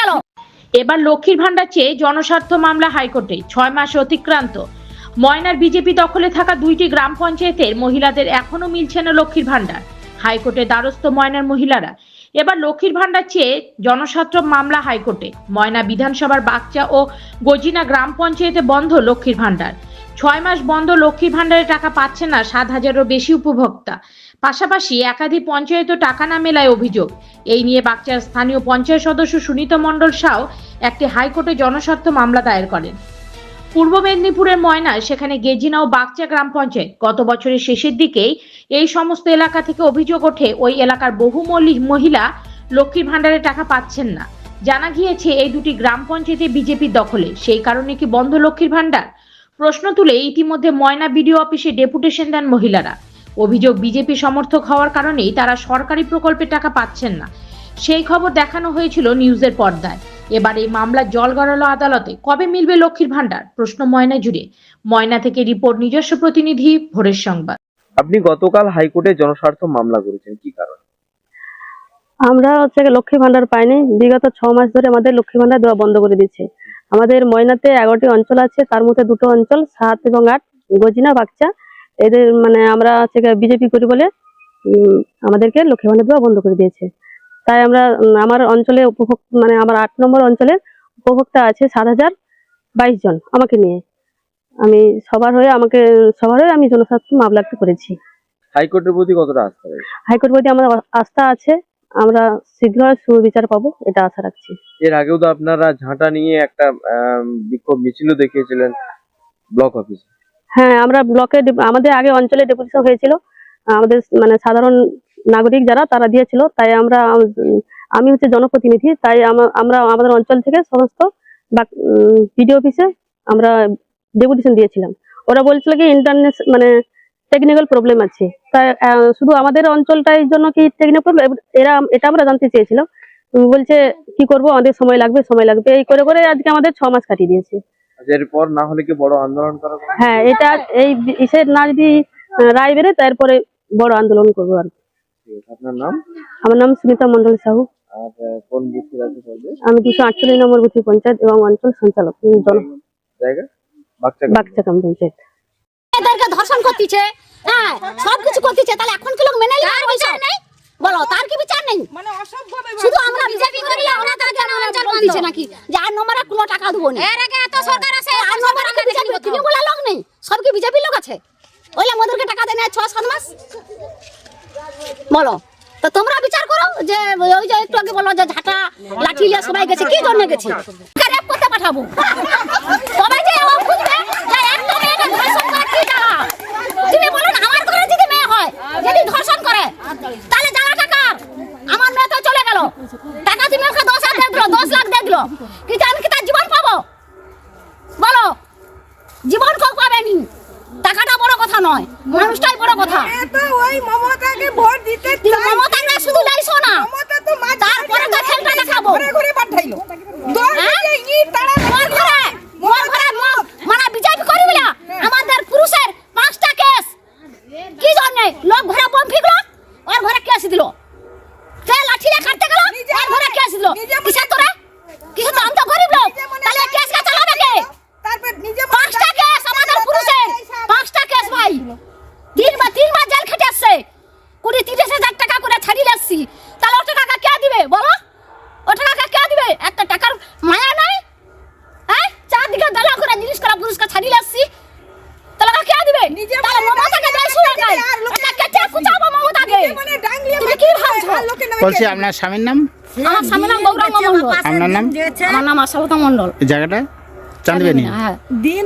গেল। এবার লক্ষ্মীর ভান্ডার চেয়ে জনস্বার্থ মামলা হাইকোর্টে, ছয় মাস অতিক্রান্ত। ময়নার বিজেপি দখলে থাকা দুইটি গ্রাম পঞ্চায়েতের মহিলাদের এখনও মিলছে না লক্ষ্মীর ভান্ডার হাইকোর্টে দ্বারস্থ ময়নার মহিলারা এবার লক্ষ্মীর ভান্ডার চেয়ে জনস্বার্থ মামলা হাইকোর্টে। ময়না বিধানসভার বাগচা ও গজিনা গ্রাম পঞ্চায়েতে বন্ধ লক্ষ্মীর ভান্ডার ছয় মাস বন্ধ লক্ষ্মীর ভান্ডারে টাকা পাচ্ছে না সাত হাজারও বেশি উপভোক্তা। পাশাপাশি একাধিক পঞ্চায়েতও টাকা না মেলায় অভিযোগ। এই নিয়ে বাগচার স্থানীয় পঞ্চায়েত সদস্য সুনীতা মণ্ডল সাও একটি হাইকোর্টে জনস্বার্থ মামলা দায়ের করেন। পূর্ব মেদিনীপুরের ময়না, সেখানে গেজিনা ও বাগচা গ্রাম পঞ্চায়েত। গত বছরের শেষের দিকেই এই সমস্ত এলাকা থেকে অভিযোগ ওঠে ওই এলাকার বহু মহিলা লক্ষ্মীর ভাণ্ডারে টাকা পাচ্ছেন না। জানা গিয়েছে এই দুটি গ্রাম পঞ্চায়েতে বিজেপির দখলে। সেই কারণে কি বন্ধ লক্ষ্মীর ভাণ্ডার? প্রশ্ন তুলে ইতিমধ্যে ময়না বিডিও অফিসে ডেপুটেশন দেন মহিলারা। অভিযোগ বিজেপি সমর্থক হওয়ার কারণেই তারা সরকারি প্রকল্পে টাকা পাচ্ছেন না। সেই খবর দেখানো হয়েছিল নিউজের পর্দায়। এবার এই মামলা জল গড়ালো আদালতে। কবে মিলবে লক্ষ্মীর ভান্ডার প্রশ্ন ময়না জুড়ে। ময়না থেকে রিপোর্ট নিজস্ব প্রতিনিধি ভোরের সংবাদ। আপনি গতকাল হাইকোর্টে জনস্বার্থ মামলা করেছেন কি কারণ? আমরা হচ্ছে লক্ষ্মী ভান্ডার পাইনি। বিগত ছ মাস ধরে আমাদের লক্ষ্মী ভান্ডার দেওয়া বন্ধ করে দিচ্ছে আমাদের ময়নাতে এগারোটি অঞ্চল আছে তার মধ্যে দুটো অঞ্চল সাত এবং আট গজিনা বাগচা। এদের মানে আমরা হচ্ছে বিজেপি করি বলে উম, আমাদেরকে লক্ষ্মী ভান্ডার দেওয়া বন্ধ করে দিয়েছে। তাই আমরা আমার অঞ্চলে উপভোগ মানে আমার আট নম্বর অঞ্চলে উপভোক্তা আছে সাত হাজার বাইশ জন আমাকে নিয়ে। আমি সবার হয়ে আমাকে সবার হয়ে আমি জনস্বার্থ মামলা একটা করেছি। হাইকোর্টের প্রতি কতটা আস্থা রয়েছে? হাইকোর্ট প্রতি আমার আস্থা আছে। আমরা শীঘ্র সুবিচার পাবো এটা আশা রাখছি। এর আগেও তো আপনারা ঝাঁটা নিয়ে একটা বিক্ষোভ মিছিলও দেখিয়েছিলেন ব্লক অফিসে। হ্যাঁ আমরা ব্লকে আমাদের আগে অঞ্চলে ডেপুটেশন হয়েছিল। আমাদের মানে সাধারণ নাগরিক যারা তারা দিয়েছিল। তাই আমরা আমি হচ্ছে জনপ্রতিনিধি তাই আমা- আমরা আমাদের অঞ্চল থেকে সমস্ত বিডিও অফিসে আমরা ডেপুটেশন দিয়েছিলাম। ওরা বলছিল কি ইন্টারনেট মানে টেকনিক্যাল প্রবলেম আছে। তাই শুধু আমাদের অঞ্চলটার জন্য কি টেকনিক্যাল প্রবলেম এরা এটা আমরা জানতে চেয়েছিলাম বলছে কি করব? আমাদের সময় লাগবে সময় লাগবে। এই করে করে আজকে আমাদের ছ মাস কাটিয়ে দিয়েছে। আচ্ছা, এরপর না হলে কি বড় আন্দোলন করা হ্যাঁ এটা এই ইসের না যদি রায় বেরোয় তারপরে বড় আন্দোলন করব আর কি। আপনার নাম? আমার নাম সুনিতা মন্ডল সাহু। আর কোন বুথের আছে পদে আমি দুশো আটচল্লিশ নম্বর বুথি পঞ্চায়েত এবং অঞ্চল সঞ্চালক জন জায়গা? বাচ্চা বাগচা গ্রাম পঞ্চায়েত। এদেরকে ধর্ষণ করতেছে হ্যাঁ সব কিছু করতেছে তাহলে এখন কি লোক মেনে নেবে বিচার নেই। বলো তার কি বিচার নেই? মানে অসভ্যভাবে শুধু আমরা বিজেপি করে ওরা তাকে অঞ্চল দিচ্ছে নাকি? যে আর নম্বরে কোনো টাকা দেবো না। এর আগে এত সরকার আছে আর নম্বরে কি বিজেপি তৃণমূলের লোক নেই। সব কি বিজেপির লোক আছে? ওই আমাদেরকে টাকা দেয় না ছ সাত মাস। বলো। তো তোমরা বিচার করো যে ওই যে একটু আগে বলো যে ঝাঁটা, লাঠি নিয়ে সবাই গেছে, কি জন্য গেছে? রেপ পাঠাবো? তবে যে করা কি টাকা তুমি আমার যদি মেয়ে হয়, যদি ধর্ষণ করে, তাহলে কার? আমার মেয়ে তো চলে গেল। টাকা তুমি ওকে দশ লাখ দিয়ে দশ লাখ দিয়ে দিল। কি তার জীবন পাবো বলো জীবন কেউ পাবেনি টাকাটা বড় কথা নয়। মানুষটাই বড় কথা। তো ওই মমতাকে ভোট দিতে চায়। মমতাকে শুধু লাইছো না। মমতা তো তারপরে তো খেলটা দেখাবো। ঘুরে ঘুরে পাঠাইলো। হ্যাঁ? দিয়ে ইট তারা মোর ঘরে মোর ঘরে ম- মানে না আমাদের পুরুষের পাঁচটা কেস কি জন্য? লোক ঘরে বম ফিকলো ওর ঘরে কেস দিল সে লাঠিলে কাটতে গেল নিজে ওর ঘরে কেস দিল নিজে মনে- কিসে তোরা কিসে তো আমি তো গরিব লোক নিজে মনে তাহলে হয় কেস কে চালাবে কে তারপর নিজে মনে পাঁচটা হয়- কেস আমাদের পুরুষের পাঁচটা কেস ভাই তিন বা তিন মাস জেল খেটে আসছে কুড়ি তিরিশ হাজার টাকা করে ছাড়িয়ে আসছি তাহলে ওটা টাকা কে দিবে বলো ওটা টাকা কে দিবে একটা টাকার মায়া নাই হ্যাঁ চারদিকে দালা করে জিনিস করা পুরুষকে ছাড়িয়ে আসছি তাহলে ওটা কে দিবে নিজে তাহলে মনে মমতাকে ডাঙ্গিয়ে দেয় শুনে মারতে গায় আর লোকে- এটা কেটে কুচাবো মমতাকে নিজে মনে ডাঙ্গিয়ে তুমি মারতে কি চায়, ভাবছ? আর লোকে নামে বলছি আপনার স্বামীর নাম? আমার স্বামীর নাম গৌরাঙ্গ মন্ডল আপনার নাম? আমার নাম আশালতা মণ্ডল। জায়গাটা? চাঁদবেনি হ্যাঁ। দিন